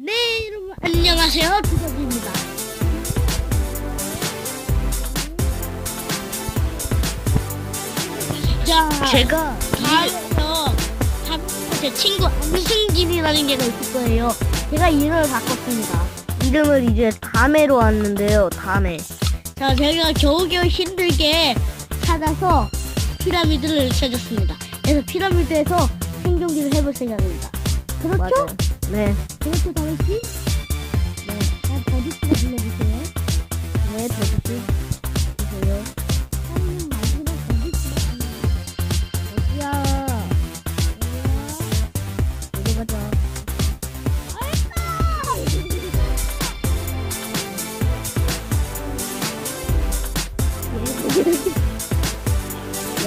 네, 여러분 안녕하세요. 두덕입니다. 자, 제가 다음에서 다음부터 제 친구 안승진이라는 개가 있을 거예요. 제가 이름을 바꿨습니다. 이름을 이제 다메로 왔는데요. 다메. 자, 제가 겨우겨우 힘들게 찾아서 피라미드를 찾았습니다. 그래서 피라미드에서 생존기를 해볼 생각입니다. 그렇죠? 맞아요. 네. 그렇죠, 다미씨? 네. 자, 버디 씨가 불러주세요. 네, 더주시 주세요. 사인은 마지막 버디 씨가 불러주세요. 어디야? 어디 가자.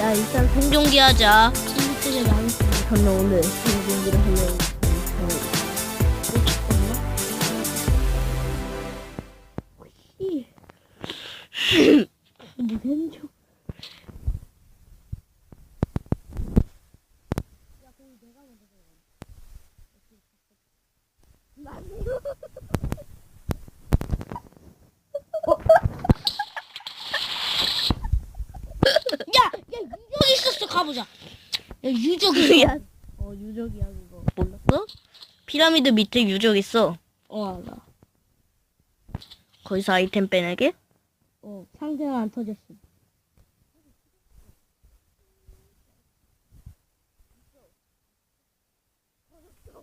야, 일단 생존기 하자. 친구들이 많습니다. 저는 오늘 생존기를 하려고. 야, 야 유적 있었어 가보자. 야 유적 있어. 야, 어, 유적이야, 그거. 몰랐어? 피라미드 밑에 유적 있어. 어 알아. 거기서 아이템 빼내게? 어 상자가 안 터졌어. 아니,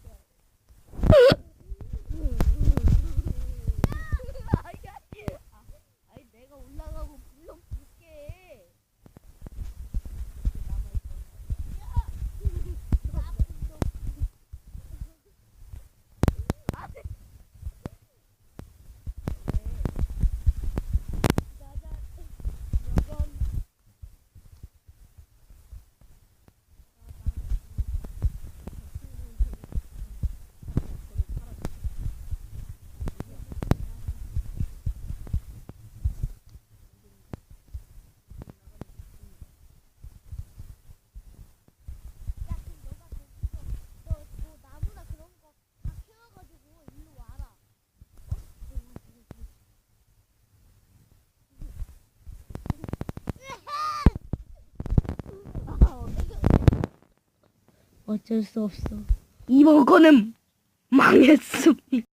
어쩔 수 없어. 이번 거는 망했습니다.